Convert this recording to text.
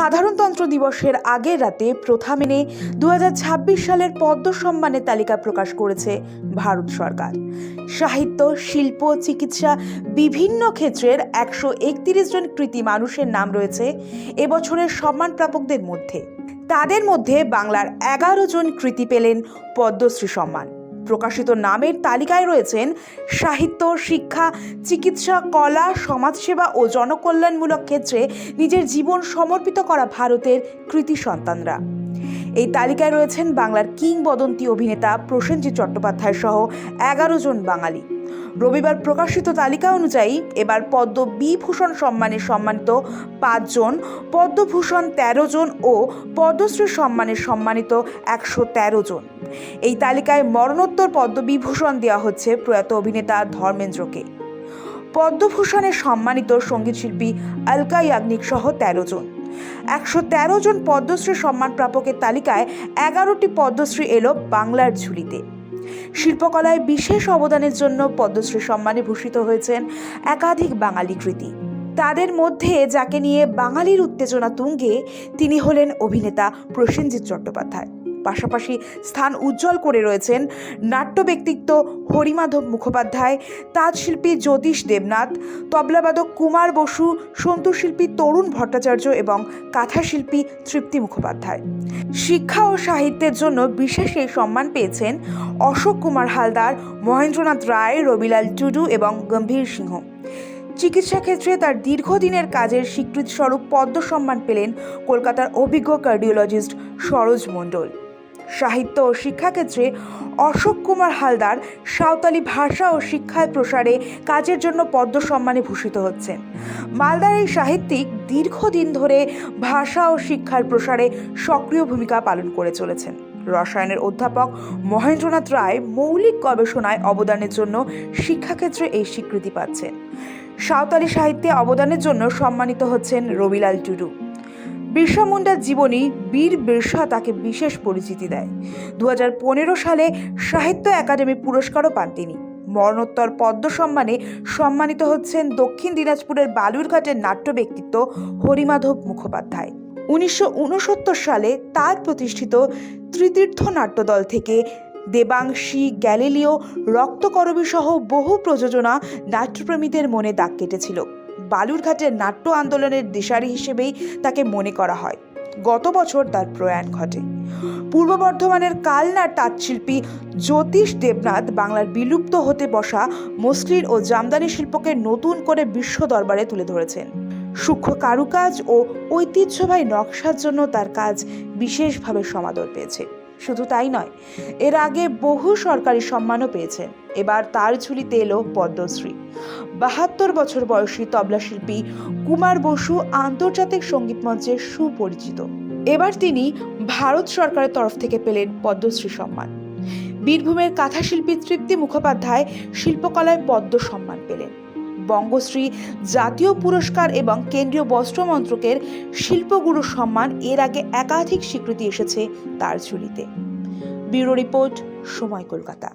সাধারণতন্ত্র দিবসের আগের রাতে প্রথা মেনে দু হাজার ছাব্বিশ সালের পদ্ম সম্মানের তালিকা প্রকাশ করেছে ভারত সরকার। সাহিত্য, শিল্প, চিকিৎসা বিভিন্ন ক্ষেত্রের একশো একত্রিশ জন কৃতি মানুষের নাম রয়েছে এবছরের সম্মান প্রাপকদের মধ্যে। তাদের মধ্যে বাংলার এগারো জন কৃতি পেলেন পদ্মশ্রী সম্মান। প্রকাশিত নামের তালিকায় রয়েছেন সাহিত্য, শিক্ষা, চিকিৎসা, কলা, সমাজসেবা ও জনকল্যাণমূলক ক্ষেত্রে নিজের জীবন সমর্পিত করা ভারতের কৃতি সন্তানরা। এই তালিকায় রয়েছেন বাংলার কিংবদন্তি অভিনেতা প্রসেনজিৎ চট্টোপাধ্যায় সহ এগারো জন বাঙালি। রবিবার প্রকাশিত তালিকা অনুযায়ী এবার পদ্ম বিভূষণ সম্মানে সম্মানিত পাঁচজন পদ্মভূষণ তেরো জন ও পদ্মশ্রী সম্মানে সম্মানিত একশো তেরো জন। এই তালিকায় মরণোত্তর পদ্মবিভূষণ দেওয়া হচ্ছে প্রয়াত অভিনেতা ধর্মেন্দ্রকে। পদ্মভূষণে সম্মানিত সঙ্গীতশিল্পী আলকা ইয়াগনিক সহ তেরো জন। একশো তেরো জন পদ্মশ্রী সম্মান প্রাপকের তালিকায় এগারোটি পদ্মশ্রী এলো বাংলার ঝুলিতে। শিল্পকলায় বিশেষ অবদানের জন্য পদ্মশ্রী সম্মানে ভূষিত হয়েছেন একাধিক বাঙালি কৃতি। তাদের মধ্যে যাকে নিয়ে বাঙালির উত্তেজনা তুঙ্গে, তিনি হলেন অভিনেতা প্রসেনজিৎ চট্টোপাধ্যায়। পাশাপাশি স্থান উজ্জ্বল করে রয়েছেন নাট্য ব্যক্তিত্ব হরিমাধব মুখোপাধ্যায়, তাঁতশিল্পী জ্যোতিষ দেবনাথ, তবলাবাদক কুমার বসু, সন্তুশিল্পী তরুণ ভট্টাচার্য এবং কাঁথাশিল্পী তৃপ্তি মুখোপাধ্যায়। শিক্ষা ও সাহিত্যের জন্য বিশেষ এই সম্মান পেয়েছেন অশোক কুমার হালদার, মহেন্দ্রনাথ রায়, রবিলাল টুডু এবং গম্ভীর সিংহ। চিকিৎসা ক্ষেত্রে তার দীর্ঘদিনের কাজের স্বীকৃতিস্বরূপ পদ্ম সম্মান পেলেন কলকাতার অভিজ্ঞ কার্ডিওলজিস্ট সরোজ মণ্ডল। সাহিত্য ও শিক্ষাক্ষেত্রে অশোক কুমার হালদার সাঁওতালি ভাষা ও শিক্ষায় প্রসারে কাজের জন্য পদ্ম সম্মানে ভূষিত হচ্ছেন। মালদার এই সাহিত্যিক দীর্ঘদিন ধরে ভাষা ও শিক্ষার প্রসারে সক্রিয় ভূমিকা পালন করে চলেছেন। রসায়নের অধ্যাপক মহেন্দ্রনাথ রায় মৌলিক গবেষণায় অবদানের জন্য শিক্ষাক্ষেত্রে এই স্বীকৃতি পাচ্ছেন। সাঁওতালি সাহিত্যে অবদানের জন্য সম্মানিত হচ্ছেন রবিলাল টুডু। বিরসা মুন্ডার জীবনী বীর বিরসা তাকে বিশেষ পরিচিতি দেয়। দু হাজার পনেরো সালে সাহিত্য একাডেমি পুরস্কারও পান তিনি। মরণোত্তর পদ্ম সম্মানে সম্মানিত হচ্ছেন দক্ষিণ দিনাজপুরের বালুরঘাটের নাট্য ব্যক্তিত্ব হরিমাধব মুখোপাধ্যায়। উনিশশো উনসত্তর সালে তার প্রতিষ্ঠিত ত্রিতীর্থ নাট্যদল থেকে দেবাংশী, গ্যালিলিও, রক্তকরবী সহ বহু প্রযোজনা নাট্যপ্রেমীদের মনে দাগ কেটেছিল। বালুরঘাটের নাট্য আন্দোলনের দিশারি হিসেবেই তাকে মনে করা হয়। গত বছর তার প্রয়াণ ঘটে। পূর্ব বর্ধমানের কালনার তাঁতশিল্পী জ্যোতিষ দেবনাথ বাংলার বিলুপ্ত হতে বসা মসলিন ও জামদানি শিল্পকে নতুন করে বিশ্ব দরবারে তুলে ধরেছেন। সূক্ষ্ম কারুকাজ ও ঐতিহ্যবাহী নকশার জন্য তার কাজ বিশেষভাবে সমাদর পেয়েছে। শুধু তাই নয়, এর আগে বহু সরকারি সম্মানও পেয়েছেন এবার তার ঝুলিতে এলো পদ্মশ্রী। বাহাত্তর বছর বয়সী তবলা শিল্পী কুমার বসু আন্তর্জাতিক সংগীত মঞ্চে সুপরিচিত। এবার তিনি ভারত সরকারের তরফ থেকে পেলেন পদ্মশ্রী সম্মান। বীরভূমের কাঁথাশিল্পী তৃপ্তি মুখোপাধ্যায় শিল্পকলায় পদ্ম সম্মান পেলেন। বঙ্গশ্রী জাতীয় পুরস্কার এবং কেন্দ্রীয় বস্ত্র মন্ত্রকের শিল্পগুরু সম্মান এর আগে একাধিক স্বীকৃতি এসেছে তার ঝুলিতে। ব্যুরো রিপোর্ট, সময় কলকাতা।